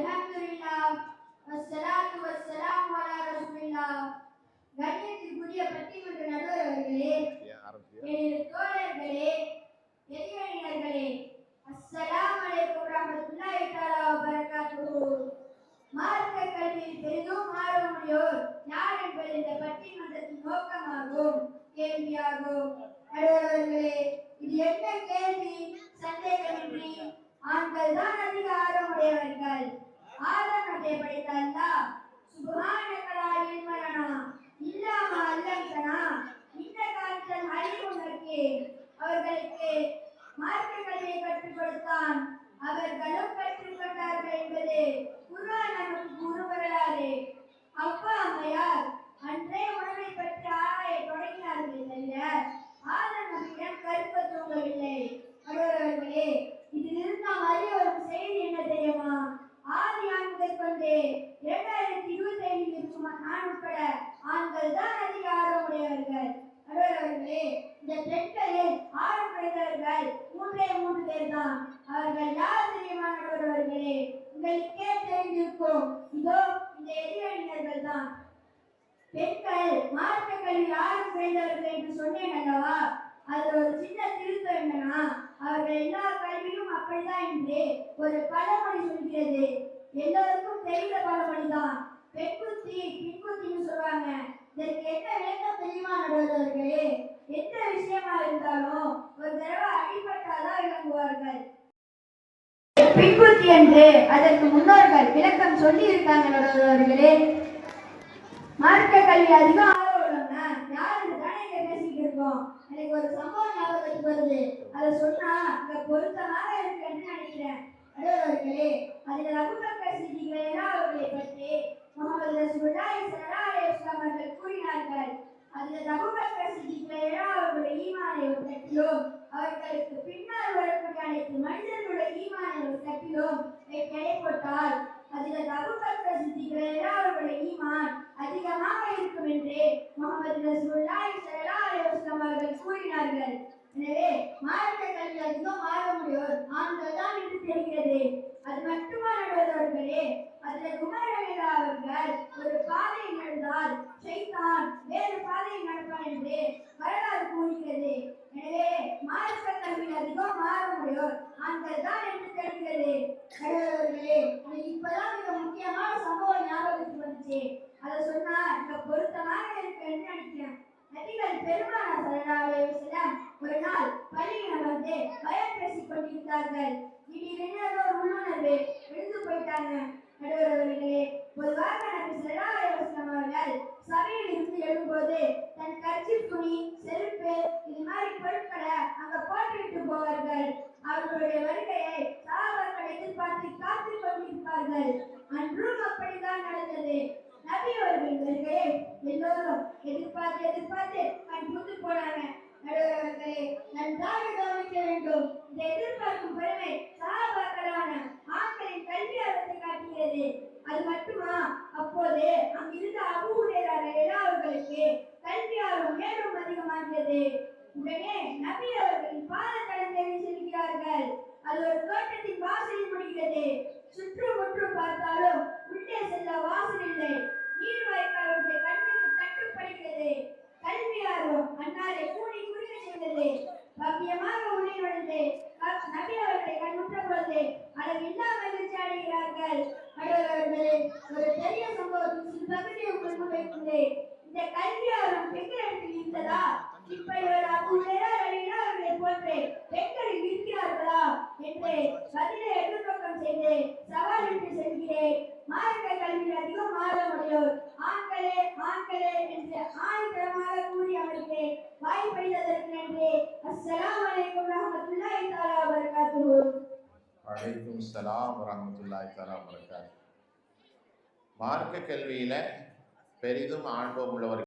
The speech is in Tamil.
அல்ஹம்துலில்லாஹ் வஸ்ஸலாத்து வஸ்ஸலாமு அலா ரசூலில்லாஹ் கண்ணியத்திற்குரிய பட்டிமன்ற நடுவர் அவர்களே எனது தோழர்களே எதிரணியர்களே அஸ்ஸலாமு அலைக்கும் ரஹ்மத்துல்லாஹி தஆலா வ பரகாத்துஹு மார்க்க கல்வியில் பெரிதும் ஆர்வமுடையோர் யார் என்பது இந்த பட்டிமன்றத்தின் நோக்கமாகும் கேள்வியாகும். நடுவர்களே இது என்ன கேள்வி? சந்தேகமின்றி ஆண்கள் தான் அதிக ஆர்வமுடையவர்கள். படைத்த அல்லாஹ் சுப்ஹானகலா இல்மலனா இல்லாம அல்லந்தனா இந்த காலத்தில் அறிவுணர்க்கு அவர்களுக்கு மார்க்க கல்வியை கற்றுக் கொடுத்தான். அவர்களும் கற்றுக்கொண்டார்கள் என்பது குர்ஆன் நமக்கு கூறு வரலாறு அப்பா அம்மையார் அன்றே உணவை பற்றி ஆராய தொடங்கினார்களே தவிர ஆதம் நபியிடம் கருப்ப தூங்கவில்லை அவர்களே இதிலிருந்து நாம் அறிய வரும் செய்தி என்ன தெரியுமா ஆதி ஆண் முதல் கொண்டு இரண்டாயிரத்தி இருபத்தி ஐந்தில் இருக்கும் நான் உட்பட ஆண்கள் தான் அதிக ஆர்வமுடையவர்கள் அவர்களே இந்த பெண்களில் ஆர்வமுடையவர்கள் மூன்றே மூன்று பேர் தான் அவர்கள் யார் தெரியுமா நடுவர்களே உங்களுக்கே தெரிந்திருக்கும் இதோ இந்த எதிரணியர்கள் தான் பெண்கள் மார்க்க கல்வி ஆர்வம் என்று சொன்னேன் அல்லவா? அது ஒரு சின்ன திருத்தம் என்னன்னா அவர்கள் எல்லா கல்வியும் அப்படிதான் என்று ஒரு பழமொழி சொல்கிறது. எல்லோருக்கும் தெரிந்த பழமொழி தான் பெண்குத்தி பின்குத்தின்னு சொல்லுவாங்க. இதற்கு என்ன விளக்கம் தெரியுமா நடுவர்களே? எந்த விஷயமா இருந்தாலும் ஒரு தடவை அடிபட்டாதான் விளங்குவார்கள். பின்குத்தி என்று அதற்கு முன்னோர்கள் விளக்கம் சொல்லி இருக்காங்க நடுவர்களே. மார்க்க கல்வி அதிகம் ஆர்வம்னா யாரு தானே இங்க பேசிட்டு இருக்கோம்? எனக்கு ஒரு சம்பவம் ஞாபகத்துக்கு வருது. அதை சொன்னா இங்க பொருத்தமாக இருக்குன்னு நினைக்கிறேன். அலுவலர்களே அதில் அபுபக்கர் சித்திகளா அவர்களை பற்றி முகமது ரசூலுல்லாஹி ஸல்லல்லாஹு அலைஹி வஸல்லம் அவர்கள் கூறினார்கள். அதில் அபுபக்கர் சித்திகளா அவர்களுடைய ஈமானை தட்டிலும் அவர்களுக்கு பின்னால் வரக்கூடிய அனைத்து மனிதர்களுடைய ஈமானை ஒரு தட்டிலும் கிடைப்பட்டால் அதில் அபுபக்கர் சித்திகளா அவர்களுடைய ஈமான் அதிகமாக இருக்கும் என்று முகமது ரசூலுல்லாஹி ஸல்லல்லாஹு அவர்கள் கூறினார்கள். எனவே மார்க்க கல்வி அதிகம் ஆர்வமுடையோர் ஆண்கள் தான் என்று தெரிகிறது. அது மட்டுமல்லவர்களே அதில் குமரவேலா அவர்கள் ஒரு பாதை நடந்தால் செய்தான் வேறு பாதையை நடப்பான் என்று வரலாறு கூறுகிறது. எனவே மார்க்க கல்வியில் அதிகம் ஆர்வமுடையோர் ஆண்கள் தான் என்று தெரிகிறது நடுவர்களே எனக்கு இப்பதான் மிக முக்கியமான சம்பவம் ஞாபகத்துக்கு வந்துச்சு அதை சொன்னா இங்க பொருத்தமாக இருக்குன்னு நினைக்கிறேன் நபிகள் பெருமான ஸல்லல்லாஹு அலைஹி ஒரு நாள் பள்ளியில் அமர்ந்து பயன் பேசிக் கொண்டிருந்தார்கள். திடீரென ஒரு உள்ளுணர்வு விழுந்து போயிட்டாங்க. நடுவர்களே பொதுவாக நபி ஸல்லல்லாஹு அலைஹி வஸல்லம் அவர்கள் சபையில் இருந்து எழும்போது தன் கர்ச்சிப் துணி செருப்பு இது மாதிரி பொருட்களை அங்க போட்டுவிட்டு போவார்கள். அவர்களுடைய வருகையை சஹாபாக்கள் எதிர்பார்த்து காத்துக் கொண்டிருப்பார்கள் அன்றும் அப்படிதான் நடந்தது நபி அவர்கள் வருகையை எல்லோரும் எதிர்பார்த்து எதிர்பார்த்து கண் போனாங்க. நடுவர்களே நன்றாக கவனிக்க வேண்டும். இந்த எதிர்பார்க்கும் பெருமை சஹாபாக்களான ஆண்களின் கல்வி ஆர்வத்தை காட்டுகிறது அது மட்டுமா? அப்போது அங்கிருந்த அபு எல்லாவர்களுக்கு ரலியல்லாஹு அவர்களுக்கு கல்வி ஆர்வம் மேலும் அதிகமாகியது. உடனே நபி அவர்களின் பாதத்தடம் தேடி செல்கிறார்கள். மகிழ்ச்சி அடைகிறார்கள் ஒரு பெரிய சம்பவத்தின் சிறு இந்த கல்வி ஆர்வம் பெண்களிடத்தில் இருந்ததா இப்படி ஒரு அவர்களை போன்று பெண்கள் இருக்கிறார்களா? என்று பதிலை எதிர்நோக்கம் செய்து சவாலிட்டு செல்கிறேன். மார்க்க கல்வியில் அதிகம் ஆர்வமுடையோர். ஆண்களே ஆண்களே என்று ஆணித்தரமாக கூறி அமர்கிறேன் வாய்ப்பளித்ததற்கு நன்றி. அஸ்ஸலாமு அலைக்கும் ரஹ்மத்துல்லாஹி வலைக்கும் சலாம் வரமத்துல்லாய் தஆலா வரகாத் மார்க்க கல்வியில பெரிதும் ஆர்வம் உள்ளவர்கள்